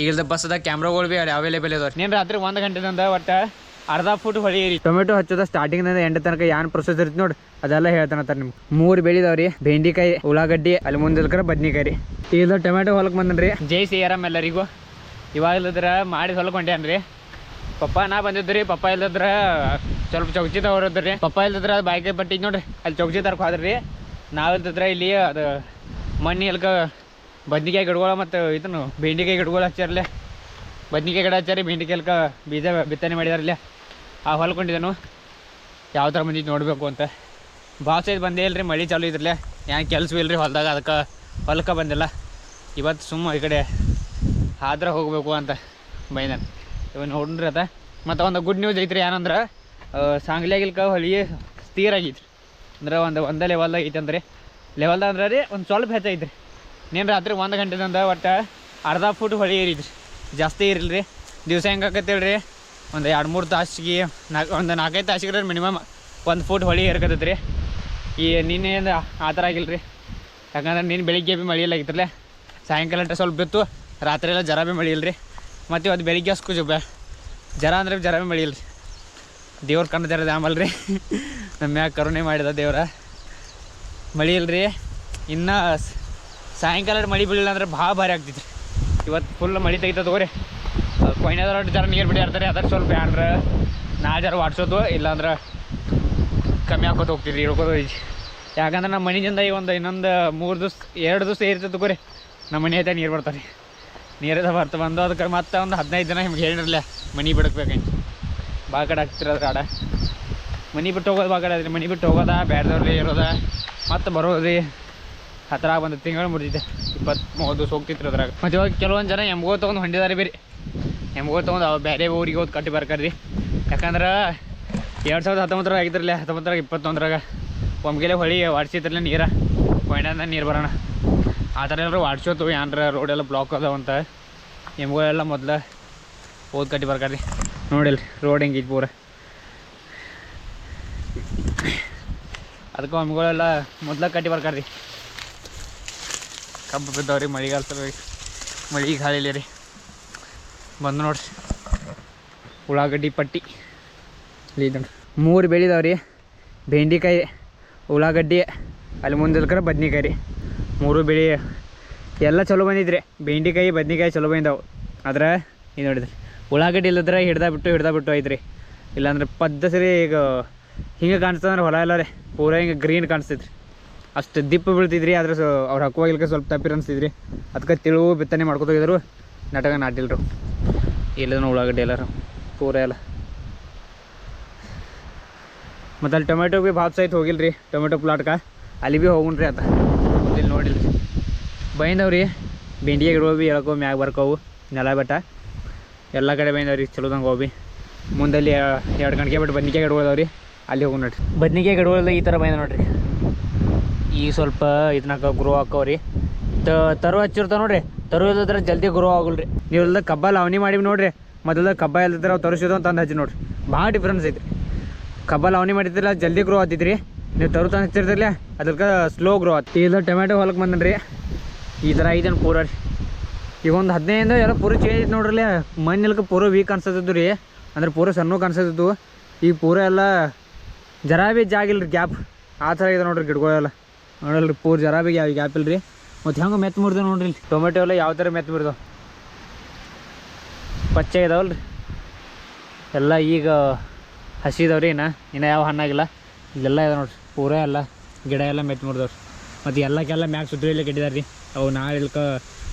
ಈಗ ಬಸ್ದ ಕ್ಯಾಮ್ರಾಗಳು ಭೀ ಅವೈಲೇಬಲ್ ಇದಾವೆ. ನೀನು ರಾತ್ರಿ ಒಂದು ಗಂಟೆದಿಂದ ಒಟ್ಟು ಅರ್ಧ ಫುಟ್ ಹೊಳಿ ಟೊಮೆಟೊ ಹಚ್ಚೋದ ಸ್ಟಾರ್ಟಿಂಗ್ ಎಂಡ್ ತನಕ ಏನು ಪ್ರೊಸೆಸ್ ಇರುತ್ತೆ ನೋಡಿ. ಅದೆಲ್ಲ ಹೇಳ್ತಾನಂತಾರ ನಿಮ್ಗೆ. ಮೂರು ಬೆಳಿದಾವ್ರಿ ಬೆಂಡಿಕಾಯಿ ಉಳ್ಳಾಗಡ್ಡಿ ಅಲ್ಲಿ ಮುಂದಿಲ್ಕರ ಬದ್ನಿಕಾಯಿ ರೀ. ಈಗ ಟೊಮೆಟೊ ಹೊಲಕ್ಕೆ ಬಂದನ್ರಿ. ಜೈ ಸಿ ಆರಾಮ್ ಎಲ್ಲರಿಗೂ. ಇವಾಗ ಇಲ್ಲದ್ರ ಮಾಡಿ ಹೊಲಕ್ಕೆ ರೀ ಪಪ್ಪ ನಾ ಬಂದಿದ್ರಿ ಪಪ್ಪ ಇಲ್ಲದ್ರ ಸ್ವಲ್ಪ ಚೌಕಿ ತಗೋರದ್ರಿ ಪಪ್ಪ ಇಲ್ಲದ್ರ ಬಾಯ್ಕೆ ಪಟ್ಟಿ ನೋಡ್ರಿ. ಅಲ್ಲಿ ಚೌಕಿ ತರಕ್ ಹೋದ್ರಿ. ನಾವ್ ಇಲ್ದಿದ್ರ ಇಲ್ಲಿ ಅದು ಮಣ್ಣಿ ಎಲ್ಕ ಬದ್ನಿಕಾಯಿ ಗಿಡಗಳು ಮತ್ತು ಇದನ್ನು ಬೆಂಡಿಕಾಯಿ ಗಿಡಗಳು ಹಚ್ಚಾರಲ್ಲೇ ಬದ್ನಿಕಾಯಿ ಗಿಡ ಹಚ್ಚಾರಿ ಬೆಂಡಿಕಾಯಿ ಕಾ ಬೀಜ ಬಿತ್ತನೆ ಮಾಡಿದಾರಲ್ಲೇ ಆ ಹೊಲ್ಕೊಂಡಿದ್ದನು ಯಾವ ಥರ ಬಂದಿದ್ದು ನೋಡಬೇಕು ಅಂತ. ಭಾಳ ಇದು ಬಂದೇ ಇಲ್ರಿ, ಮಳೆ ಚಾಲು ಇದ್ರಲ್ಲೇ. ಯಾಕೆ ಕೆಲಸ ಇಲ್ರಿ ಹೊಲ್ದಾಗ, ಅದಕ್ಕೆ ಹೊಲಕ್ಕೆ ಬಂದಿಲ್ಲ. ಇವತ್ತು ಸುಮ್ಮ ಈ ಕಡೆ ಆದ್ರೆ ಹೋಗಬೇಕು ಅಂತ ಮೈನ ಇವ್ ನೋಡ್ರಿ ಅದ. ಮತ್ತು ಒಂದು ಗುಡ್ ನ್ಯೂಸ್ ಐತ್ರಿ, ಏನಂದ್ರೆ ಸಾಂಗ್ಲಿಯಾಗಿಲ್ಕ ಹೊಳಿ ಸ್ಥಿರ ಆಗೈತ್ರಿ. ಅಂದ್ರೆ ಒಂದು ಒಂದೇ ಲೆವೆಲ್ದಾಗ ಐತೆ ಅಂದ್ರೆ ಲೆವೆಲ್ದಾಗ ಅಂದ್ರೆ ರೀ, ಒಂದು ಸ್ವಲ್ಪ ಹೆಚ್ಚೈತ್ರಿ ನೀನು ರಾತ್ರಿ ಒಂದು ಗಂಟೆದಿಂದ ಒಟ್ಟು ಅರ್ಧ ಫುಟ್ ಹೊಳಿ ಏರಿದ್ರಿ. ಜಾಸ್ತಿ ಇರಲಿ ರೀ ದಿವಸ ಹೆಂಗೆ ಆಕತ್ತೇಳ್ರಿ ಒಂದು ಎರಡು ಮೂರು ತಾಸಿಗೆ ನಾಲ್ಕು ಒಂದು ನಾಲ್ಕೈದು ತಾಸಿಗೆ ಮಿನಿಮಮ್ ಒಂದು ಫುಟ್ ಹೊಳಿ ಏರ್ಕತ್ತೈತೆ ರೀ ಈ ನಿನ್ನೆಯಿಂದ ಆ ಥರ ಆಗಿಲ್ಲ ರೀ ಯಾಕಂದ್ರೆ ನೀನು ಬೆಳಿಗ್ಗೆ ಭೀ ಮಳೆಯಲ್ಲ ಆಗಿತ್ತಲ್ಲ. ಸಾಯಂಕಾಲ ಅಂತ ಸ್ವಲ್ಪ ಬಿತ್ತು, ರಾತ್ರಿ ಎಲ್ಲ ಜರ ಭೀ ಮಳೆ ಇಲ್ಲ ರೀ ಮತ್ತು ಇವತ್ತು ಬೆಳಿಗ್ಗೆ ಅಸ್ಕು ಜೊಬ್ಬ ಜರ ಅಂದ್ರೆ ಜರ ಭೀ ಮಳೆ ಇಲ್ಲ ರೀ ದೇವ್ರ ಕಣ್ಣು ಜರ ಆಮಲ್ ರೀ ನಮ್ಮ ಮ್ಯಾಗ ಕರುಣೆ ಮಾಡಿದ ದೇವ್ರ. ಮಳಿ ರೀ ಇನ್ನೂ ಸಾಯಂಕಾಲ ಮಳೆ ಬೀಳಿಲ್ಲ ಅಂದ್ರೆ ಭಾಳ ಭಾರಿ ಆಗ್ತೈತಿ ಇವತ್ತು ಫುಲ್ ಮಳೆ ತೆಗಿತದ ತಗೋರಿ. ಕೊಯ್ನದ್ರ ಜರ ನೀರು ಬಿಡಿರ್ತಾರೆ ಅದ್ರ ಸ್ವಲ್ಪ ಅಂದ್ರೆ ನಾ ಜರ ವಾಡ್ಸೋದು, ಇಲ್ಲಾಂದ್ರೆ ಕಮ್ಮಿ ಹಾಕೋತ ಹೋಗ್ತಿದ್ರಿ ಇಳ್ಕೋದು ಯಾಕಂದ್ರೆ ನಮ್ಮ ಮನೆಯಿಂದ ಈ ಒಂದು ಇನ್ನೊಂದು ಮೂರು ದಿವ್ಸ, ಎರಡು ದಿವಸ ಇರ್ತದೆ ತಗೋರಿ. ನಮ್ಮ ಮನೆ ಐತೆ ನೀರು ಬರ್ತಾರೆ ನೀರದ ಬರ್ತಾ ಬಂದು ಅದಕ್ಕೆ ಮತ್ತೆ ಒಂದು ಹದಿನೈದು ದಿನ ನಿಮ್ಗೆ ಹೇಳಿರಲ್ಲ ಮನೆ ಬಿಡಕ್ಬೇಕಂತ. ಭಾಳ ಕಡೆ ಕಾಡ ಆಡ. ಮನೆ ಬಿಟ್ಟು ಹೋಗೋದು ಭಾಳ ಕಡೆ ಮನೆ ಬಿಟ್ಟು ಹೋಗೋದಾ ಬ್ಯಾಡ್ದವ್ರಿ ಇರೋದ, ಮತ್ತೆ ಬರೋದ್ರಿ. ಹತ್ರ ಒಂದು ತಿಂಗಳು ಮುರಿದಿದೆ. ಇಪ್ಪತ್ತು ಮೂವತ್ತು ದಿವಸ ಹೋಗ್ತಿತ್ತು ಅದ್ರಾಗ. ಮತ್ತು ಇವಾಗ ಕೆಲವೊಂದು ಜನ ಎಮ್ಗೋ ತೊಗೊಂಡು ಹೊಂಡಿದಾರೆ ಬೇರೆ. ಎಮ್ಗೋ ತೊಗೊಂಡು ಅವು ಬೇರೆ ಊರಿಗೆ ಹೋದ್ ಕಟ್ಟಿ ಬರ್ಕರಿ ಯಾಕಂದ್ರೆ ಎರಡು ಸಾವಿರದ ಹತ್ತೊಂಬತ್ತರಾಗ ಆಗಿದ್ರಲ್ಲ ಹತ್ತೊಂಬತ್ತರಾಗ ಇಪ್ಪತ್ತೊಂದರಾಗ ಒಮ್ಗೆಲೆ ಹೊಳಿ ವಾಡ್ಸಿದ್ರಲ್ಲ ನೀರ. ಕೊಯ್ನಂದ ನೀರು ಬರೋಣ. ಆ ಥರ ಎಲ್ಲರೂ ವಾಡ್ಸೋತು ಏನ್ರ ರೋಡೆಲ್ಲ ಬ್ಲಾಕ್ ಅದಾವಂತ ಎಮ್ಗಳೆಲ್ಲ ಮೊದ್ಲು ಓದ್ ಕಟ್ಟಿ ಬರ್ಕರಿ ನೋಡಿಲ್ರಿ ರೋಡ್ ಹೆಂಗಿತ್ತು ಪೂರ. ಅದಕ್ಕೆ ಎಮ್ಗಳೆಲ್ಲ ಮೊದ್ಲ ಕಟ್ಟಿ ಬರ್ಕಾರ್ರಿ ಕಬ್ಬು ಬಿದ್ದವ್ರಿ ಮಳೆಗಾಲ ಸಲುವಾಗಿ ಮಳೆ ಗಾಳಿಲಿ ರೀ ಬಂದು ನೋಡ್ರಿ. ಉಳ್ಳಾಗಡ್ಡಿ ಪಟ್ಟಿ. ಇಲ್ಲಿ ಮೂರು ಬೆಳಿದಾವ್ರಿ. ಬೆಂಡೆಕಾಯಿ, ಉಳ್ಳಾಗಡ್ಡಿ, ಅಲ್ಲಿ ಮುಂದಿಲ್ಕರ ಬದ್ನಿಕಾಯಿ ರೀ. ಮೂರು ಬೆಳೆ ಎಲ್ಲ ಚಲೋ ಬಂದಿದ್ರಿ. ಬೆಂಡಿಕಾಯಿ, ಬದ್ನಿಕಾಯಿ ಚಲೋ ಬಂದಿದ್ದಾವೆ ಆದ್ರೆ, ಇದು ನೋಡಿದ್ರಿ. ಉಳ್ಳಾಗಡ್ಡಿ ಇಲ್ಲದ್ರೆ ಹಿಡ್ದ ಬಿಟ್ಟು ಹಿಡ್ದ ಬಿಟ್ಟು ಐತ್ರಿ ಇಲ್ಲಾಂದ್ರೆ ಪದ್ಧತಿ ಈಗ ಹಿಂಗೆ ಕಾಣಿಸ್ತಂದ್ರೆ ಹೊಲ ಇಲ್ಲ ರೀ. ಪೂರ ಹಿಂಗೆ ಗ್ರೀನ್ ಕಾಣಿಸ್ತೈತ್ರಿ. ಅಷ್ಟು ದಿಪ್ಪ ಬೀಳ್ತಿದ್ರಿ, ಆದ್ರೆ ಸೊ ಅವ್ರು ಹಕ್ಕುವಾಗಿಲ್ಕ ಸ್ವಲ್ಪ ತಪ್ಪಿರ ಅನಿಸ್ತಿದ್ರಿ. ಅದಕ್ಕೆ ತಿಳುವು ಬಿತ್ತನೆ ಹೋಗಿದ್ರು. ನಟಗ ನಾಟಿಲ್ರು. ಇಲ್ಲದ ಉಳ್ಳಾಗಡ್ಡಿ ಎಲ್ಲರೂ. ಪೂರ ಎಲ್ಲ. ಮತ್ತು ಅಲ್ಲಿ ಟೊಮೆಟೊ ಭೀ ಭಾಳ ಸಹಿತ ಹೋಗಿಲ್ರಿ ಟೊಮೆಟೊ ಪ್ಲಾಟ್ಕ. ಅಲ್ಲಿ ಭೀ ಹೋಗುಣ್ರಿ ಆತ ಇಲ್ಲಿ ನೋಡಿಲ್ಲ ಬೈಂದವ್ರಿ, ಬೆಂಡಿಗೆ ಗಿಡಗಳು ಭೀ ಎಳ್ಕೊ ಮ್ಯಾಗ ಬರ್ಕೋವು, ನೆಲ ಬೆಟ್ಟ. ಎಲ್ಲ ಕಡೆ ಬೈಂದವ್ರಿ ಚಲೋದಂಗೆ ಹೋಗಿ ಮುಂದಲ್ಲಿ ಎರಡು ಗಂಟೆಗೆ ಬಿಟ್ಟು ಬದ್ನಿಕಾಯಿ ಗಿಡಗಳು ಅದಾವ್ರಿ, ಅಲ್ಲಿ ಹೋಗಿ ನೋಡ್ರಿ. ಬದ್ನಿಕಾಯಿ ಗಿಡಗಳು ಈ ಥರ ಬೈದ ನೋಡ್ರಿ. ಈಗ ಸ್ವಲ್ಪ ಇದನ್ನಾಕ ಗ್ರೋ ಹಾಕವ್ರಿ ತ ತರು ಹಚ್ಚಿರ್ತಾವ ನೋಡ್ರಿ. ತರು ಜಲ್ದಿ ಗ್ರೋ ಆಗಲ್ರಿ. ನೀವು ಇಲ್ಲದ ಕಬ್ಬ ಲಾವಣಿ ಮಾಡಿವಿ ನೋಡ್ರಿ. ಮೊದಲ ಕಬ್ಬ ಇಲ್ದಿದ್ರೆ ಅವು ತರಿಸಿದ ಅಂತ ಹಚ್ಚಿ ನೋಡ್ರಿ. ಭಾಳ ಡಿಫ್ರೆನ್ಸ್ ಐತ್ರಿ. ಕಬ್ಬ ಲಾವಣಿ ಮಾಡಿದ್ರಲ್ಲ ಜಲ್ದಿ ಗ್ರೋ ಆತಿದ್ರಿ ನೀವು ತರು ತಂದು ಹಚ್ಚಿರ್ತಿರ್ಲಿ ಅದಕ್ಕೆ ಸ್ಲೋ ಗ್ರೋ ಆತ್. ಈಗ ಟೊಮೆಟೊ ಹೊಲಕ್ಕೆ ಬಂದನ್ರಿ. ಈ ಥರ ಐದನ್ ಪೂರ ರೀ. ಈಗ ಒಂದು ಹದಿನೈದು ಎಲ್ಲ ಪೂರ ಚೇಂಜ್ ಐತೆ ನೋಡ್ರಲ್ಲ. ಮಣ್ಣೆಲ್ಕ ಪೂರ ವೀಕ್ ಅನ್ಸತ್ತಿದ್ದು ರೀ. ಅಂದ್ರೆ ಪೂರ ಸಣ್ಣ ಕಾಣಿಸತ್ತಿದ್ದು ಈಗ ಪೂರ ಎಲ್ಲ ಜರಾ ಭೀ ಜಾಗಿಲ್ಲ ಗ್ಯಾಪ್ ಆ ಥರ ಇದೆ ನೋಡ್ರಿ ಗಿಡಗಳೆಲ್ಲ. ನೋಡಲ್ರಿ, ಪೂರ್ ಜರ ಬಿ ಯಾವ ಗ್ಯಾಪ್ ಇಲ್ಲ ರೀ. ಮತ್ತು ಹೆಂಗೆ ಮೆತ್ತ ಮುರಿದ ನೋಡ್ರಿ ಟೊಮೆಟೊ ಎಲ್ಲ ಯಾವ ಥರ ಮೆತ್ತ ಮುರಿದವು? ಪಚ್ಚೆ ಇದಾವಲ್ರಿ ಎಲ್ಲ ಈಗ ಹಸಿದವ್ರಿ ಇನ್ನ. ಇನ್ನು ಯಾವ ಹಣ್ಣಾಗಿಲ್ಲ ಇಲ್ಲೆಲ್ಲ ಇದೆ ನೋಡ್ರಿ. ಪೂರ ಎಲ್ಲ ಗಿಡ ಎಲ್ಲ ಮೆತ್ತ ಮುರಿದವ್ರಿ ಮತ್ತು ಎಲ್ಲಕ್ಕೆಲ್ಲ ಮ್ಯಾಗ ಸುತ್ತಲಿಲ್ಲ ಇಲ್ಲ ರೀ. ಅವು ನಾಳೆ ಇಲ್ಕ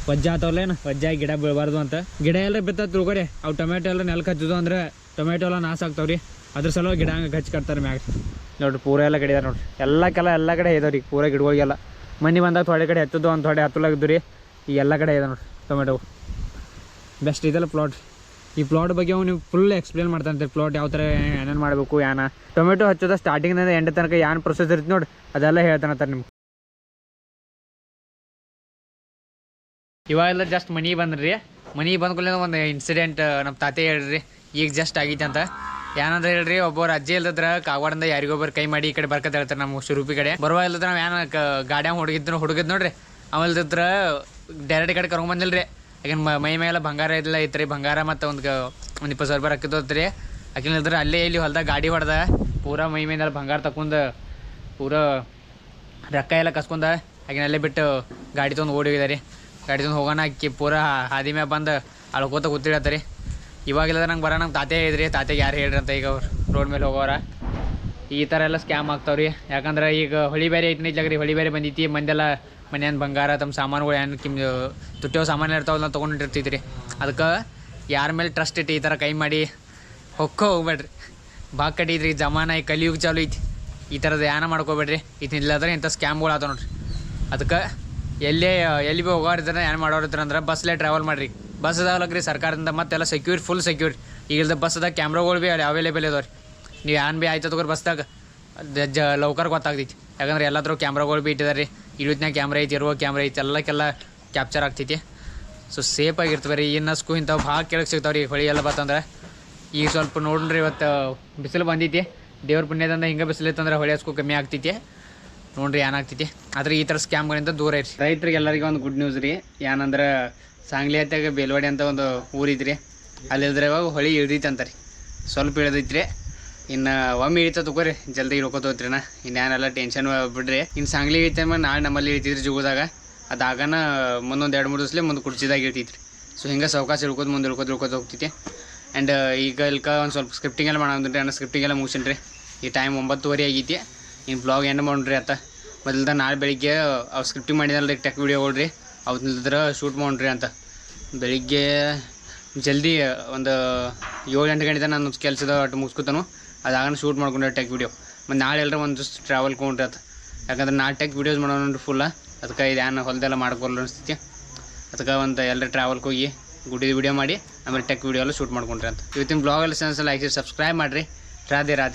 ವಜ್ಜ ಆತವಲ್ಲೇನು ವಜ್ಜಾಗಿ ಗಿಡ ಬೀಳಬಾರ್ದು ಅಂತ. ಗಿಡ ಎಲ್ಲ ಬಿತ್ತ ತಿಳ್ಕೊಡಿ ಅವು ಟೊಮೆಟೊ ಎಲ್ಲ ನೆಲಕ್ಕೆ ಹಚ್ಚಿದ್ವು ಅಂದ್ರೆ ಟೊಮೆಟೊ ಎಲ್ಲ ನಾಶ ಆಗ್ತಾವ್ರಿ. ಅದ್ರ ಸಲುವಾಗಿ ಗಿಡ ಹಂಗೆ ಗಚ್ಚಿ ಕಟ್ತಾರೆ ಮ್ಯಾಗ. ನೋಡ್ರಿ, ಪೂರ ಎಲ್ಲ ಕಡಿದಾರೆ ನೋಡ್ರಿ. ಎಲ್ಲ ಕೆಲ ಎಲ್ಲ ಕಡೆ ಇದಾವ್ರಿ ಪೂರ ಗಿಡಗಳಿಗೆಲ್ಲ. ಮನೆ ಬಂದಾಗ ಥೋಡೆ ಕಡೆ ಹತ್ತದ್ದು ಒಂದು ಥೋಡೆ ಹತ್ತಲಾಗಿದ್ದು ರೀ. ಈ ಎಲ್ಲ ಕಡೆ ಇದೆ ನೋಡ್ರಿ, ಟೊಮೆಟೊ. ಬೆಸ್ಟ್ ಇದೆಲ್ಲ ಪ್ಲಾಟ್. ಈ ಪ್ಲಾಟ್ ಬಗ್ಗೆ ಅವ್ನು ನೀವು ಫುಲ್ ಎಕ್ಸ್ಪ್ಲೇನ್ ಮಾಡ್ತಾನೆ ಪ್ಲಾಟ್ ಯಾವ ಥರ ಏನೇನು ಮಾಡಬೇಕು ಏನ ಟೊಮೆಟೊ ಹಚ್ಚೋದ ಸ್ಟಾರ್ಟಿಂಗ್ನಿಂದ ಎಂಡ್ ತನಕ ಏನು ಪ್ರೊಸೆಸ್ ಇರುತ್ತೆ ನೋಡಿ ಅದೆಲ್ಲ ಹೇಳ್ತಾನಂತಾರೆ ನಿಮ್ಗೆ. ಇವಾಗೆಲ್ಲ ಜಸ್ಟ್ ಮನಿ ಬಂದ್ರಿ. ಮನಿ ಬಂದ್ಕೊಳ್ಳಿ ಒಂದು ಇನ್ಸಿಡೆಂಟ್ ನಮ್ಮ ತಾತೆ ಹೇಳ್ರಿ. ಈಗ ಜಸ್ಟ್ ಆಗೈತೆ ಅಂತ. ಏನಂತ ಹೇಳ್ರಿ ಒಬ್ಬರು ಅಜ್ಜಿ ಇಲ್ದ್ರ ಕಾಗವಾಡದಿಂದ ಯಾರಿಗೊಬ್ಬರು ಕೈ ಮಾಡಿ ಈ ಕಡೆ ಬರ್ಕತ್ ಹೇಳ್ತಾರೆ ನಮ್ಮ ಶುರುಪಿ ಕಡೆ. ಬರುವ ಇಲ್ಲದ್ರ ನಾವು ಏನ ಗಾಡ್ಯಾಗ ಹುಡುಗಿದ್ರು ಹುಡುಗಿದ್ ನೋಡ್ರಿ. ಆಮೇಲೆ ಡೈರೆಕ್ಟ್ ಕಡೆ ಕರ್ಕೊಂಡ್ ಬಂದಿಲ್ರಿ. ಯಾಕಂದ್ರೆ ಮೈ ಮೇಲೆ ಬಂಗಾರ ಇಲ್ಲ ಐತ್ರಿ, ಬಂಗಾರ ಮತ್ತು ಒಂದು ಒಂದು ಇಪ್ಪತ್ತು ಸಾವಿರ ರೂಪಾಯಿ ಹಾಕಿದ್ ರೀ ಆಕಿನ ಇಲ್ದ್ರ ಅಲ್ಲೇ ಇಲ್ಲಿ ಹೊಲ್ದಾಗ ಗಾಡಿ ಹೊಡೆದ, ಪೂರಾ ಮೈ ಮೇಲೆ ಬಂಗಾರ ತಕೊಂಡ್ ಪೂರಾ ರೊಕ್ಕ ಎಲ್ಲ ಕಸ್ಕೊಂಡ ಆಕಿನ ಅಲ್ಲೇ ಬಿಟ್ಟು ಗಾಡಿ ತೊಗೊಂಡು ಓಡಿ ಹೋಗಿದಾರೆ. ಗಾಡಿ ತೊಗೊಂಡು ಹೋಗೋಣ ಅಕ್ಕಿ ಪೂರಾ ಹಾದಿ ಮ್ಯಾಗ ಬಂದು ಅಳ್ಕೋತ ಕೂತಿಡತ್ತಾರೆ ಇವಾಗಿಲ್ಲದ ನಂಗೆ ಬರೋ ನಂಗೆ ತಾತೆ ಇದ್ರಿ ತಾತೆಗೆ ಯಾರು ಹೇಳ್ರಿ ಅಂತ ಈಗ ಅವ್ರು ರೋಡ್ ಮೇಲೆ ಹೋಗೋರ. ಈ ಥರ ಎಲ್ಲ ಸ್ಕ್ಯಾಮ್ ಆಗ್ತಾವ್ರಿ. ಯಾಕಂದ್ರೆ ಈಗ ಹೊಳಿ ಬೇರೆ ಐತಿ ರೀ. ಹೊಳಿ ಬೇರೆ ಬಂದೈತಿ. ಮಂದೆಲ್ಲ ಮನೆಯನ್ ಬಂಗಾರ ತಮ್ಮ ಸಾಮಾನುಗಳು ಏನು ಕಿಮ್ ತುಟ್ಟಿಯೋ ಸಾಮಾನು ಇರ್ತಾವಲ್ಲ ತೊಗೊಂಡಿರ್ತೈತಿ ಅದಕ್ಕೆ ಯಾರ ಮೇಲೆ ಟ್ರಸ್ಟ್ ಇಟ್ಟು ಈ ಥರ ಕೈ ಮಾಡಿ ಹೊಕ್ಕೋ ಹೋಗ್ಬೇಡ್ರಿ. ಭಾಗ ಕಟ್ಟಿದ್ರಿ. ಜಮಾನ ಈ ಕಲಿಯುಗ ಚಾಲು ಐತಿ. ಈ ಥರದ್ದು ಯಾನ ಮಾಡ್ಕೋಬೇಡ್ರಿ. ಇದು ಇಲ್ಲದ್ರೆ ಇಂಥ ಸ್ಕ್ಯಾಮ್ಗಳು ಆತ ನೋಡ್ರಿ. ಅದಕ್ಕೆ ಎಲ್ಲೇ, ಎಲ್ಲಿ ಭೀ ಹೋಗೋರಿದ್ರೆ ಏನು ಮಾಡೋರಿದ್ರೆ ಅಂದ್ರೆ ಬಸ್ಲೇ ಟ್ರಾವೆಲ್ ಮಾಡಿರಿ. ಬಸ್ ಅದಾವಲ್ಲ ರೀ ಸರ್ಕಾರದಿಂದ ಮತ್ತೆಲ್ಲ ಸೆಕ್ಯೂರ್ ಫುಲ್ ಸೆಕ್ಯೂರ್ ಈಗಿಲ್ದ ಬಸ್ದಾಗ ಕ್ಯಾಮ್ರಾಗಳು ಭೀ ಅವೈಲೇಬಲ್ ಇದಾವೆ ರೀ ನೀವು ಏನು ಭೀ ಆಯ್ತದ ತಗೋರಿ ಬಸ್ದಾಗ ಜ ಲೌಕರ್ ಗೊತ್ತಾಗ್ತೈತಿ. ಯಾಕಂದ್ರೆ ಎಲ್ಲಾದ್ರೂ ಕ್ಯಾಮ್ರಾಗಳು ಭೀ ಇಟ್ಟಿದಾರೆ ರೀ ಇಳಿದ್ನಾಗ ಕ್ಯಾಮ್ರಾ ಐತಿ, ಇರುವ ಕ್ಯಾಮ್ರಾ ಐತಿ, ಎಲ್ಲಕ್ಕೆಲ್ಲ ಕ್ಯಾಪ್ಚರ್ ಆಗ್ತೈತಿ. ಸೊ ಸೇಫ್ ಆಗಿರ್ತವೆ ರೀ ಇನ್ನು ಸ್ಕೂ ಇಂಥವು ಭಾಳ ಕೆಳಗೆ ಸಿಗ್ತಾವೆ ರೀ ಹೊಳಿ ಎಲ್ಲ ಬತ್ತಂದ್ರೆ ಈಗ ಸ್ವಲ್ಪ ನೋಡ್ರಿ ಇವತ್ತು ಬಿಸಿಲು ಬಂದೈತಿ. ದೇವ್ರ ಪುಣ್ಯದಿಂದ ಹಿಂಗೆ ಬಿಸಿಲು ಇತ್ತಂದ್ರೆ ಹೊಳೆ ಸ್ಕೂ ಕಮ್ಮಿ ಆಗ್ತೈತಿ. ನೋಡ್ರಿ ಏನಾಗ್ತೈತಿ ಆದರೆ ಈ ಥರ ಸ್ಕ್ಯಾಮ್ಗಳಿಂದ ದೂರ ಇರಿ ರೈತರಿಗೆ ಎಲ್ಲರಿಗೂ ಒಂದು ಗುಡ್ ನ್ಯೂಸ್ ರೀ. ಏನಂದ್ರೆ ಸಾಂಗ್ಲಿ ಹತ್ತಾಗ ಬೇಲ್ವಾಡಿ ಅಂತ ಒಂದು ಊರಿದ್ರಿ. ಅಲ್ಲಿ ಇವಾಗ ಹೊಳಿ ಇಳ್ದೈತೆ ಅಂತಾರೆ. ಸ್ವಲ್ಪ ಇಳ್ದೈತ್ರಿ. ಇನ್ನು ಒಮ್ಮೆ ಇಳಿತ ತಗೋರಿ, ಜಲ್ದಿ ಇಳ್ಕೊತ ಹೋಗ್ತೀರಿ ನಾ ಇನ್ನೇನೆಲ್ಲ ಟೆನ್ಷನ್ ಬಿಡ್ರಿ. ಇನ್ನು ಸಾಂಗ್ಲಿ ಇಳಿತ ನಾಳೆ ನಮ್ಮಲ್ಲಿ ಇಳ್ತಿದ್ರಿ ಜುಗುದಾಗ. ಅದಾಗನ ಮುಂದೊಂದು ಎರಡು ಮೂರು ದಿವಸಲೇ ಮುಂದೆ ಇಳ್ತೈತಿ ರೀ ಸೊ ಹಿಂಗೆ ಸಾವ್ಕಾಶ ಇಳ್ಕೋದು ಮುಂದೆ ಇಳ್ಕೋದು ಇಳ್ಕೋದು ಹೋಗ್ತೈತಿ. ಆ್ಯಂಡ್ ಈಗ ಇಲ್ಕ ಒಂದು ಸ್ವಲ್ಪ ಸ್ಕ್ರಿಪ್ಟಿಂಗ್ ಎಲ್ಲ ಮಾಡೋದ್ರಿ ಸ್ಕ್ರಿಪ್ಟಿಂಗ್ ಎಲ್ಲ ಮುಗಿಸಿನಿ ರೀ ಈ ಟೈಮ್ ಒಂಬತ್ತುವರೆ ಆಗೈತಿ. ಇನ್ನು ಬ್ಲಾಗ್ ಏನು ಮಾಡ್ರಿ ಅತ್ತ. ಮೊದಲ್ದ ನಾಳೆ ಬೆಳಿಗ್ಗೆ ಅವ್ರು ಸ್ಕ್ರಿಪ್ಟಿಂಗ್ ಮಾಡಿದಲ್ಲ ಟೆಕ್ ವೀಡಿಯೋ ರೀ ಅವತ್ತಿಲ್ದ್ರ ಶೂಟ್ ಮಾಡ್ರಿ ಅಂತ. ಬೆಳಿಗ್ಗೆ ಜಲ್ದಿ ಒಂದು ಏಳು ಎಂಟು ಗಂಟೆ ನಾನು ಕೆಲಸದ ಒಟ್ಟು ಮುಗಿಸ್ಕೊತಾನು. ಅದಾಗನ ಶೂಟ್ ಮಾಡ್ಕೊಂಡೆ ಟೆಕ್ ವೀಡಿಯೋ ಮತ್ತು ನಾಳೆ ಎಲ್ಲರೂ ಒಂದು ಟ್ರಾವೆಲ್ ಕೊಂಡ್ರಿ ಅಂತ ಯಾಕಂದ್ರೆ ನಾ ಟೆಕ್ ವೀಡಿಯೋಸ್ ಮಾಡೋಣ ಫುಲ್ಲ ಅದಕ್ಕೆ ಇದು ಏನು ಹೊಲದೆಲ್ಲ ಮಾಡ್ಕೊಲ್ಲ ಅನಿಸ್ತೈತಿ ಅದಕ್ಕೆ ಒಂದು ಎಲ್ಲರ ಟ್ರಾವೆಲ್ಗೆ ಹೋಗಿ ಗುಡಿದ ವಿಡಿಯೋ ಮಾಡಿ, ಆಮೇಲೆ ಟೆಕ್ ವೀಡಿಯೋ ಎಲ್ಲ ಶೂಟ್ ಮಾಡ್ಕೊಂಡ್ರಿ ಅಂತ. ಇವತ್ತಿನ ಬ್ಲಾಗಲ್ಲಿ ಸಬ್ಸ್ಕ್ರೈಬ್ ಮಾಡಿರಿ. ರಾಧೆ ರಾಧೆ.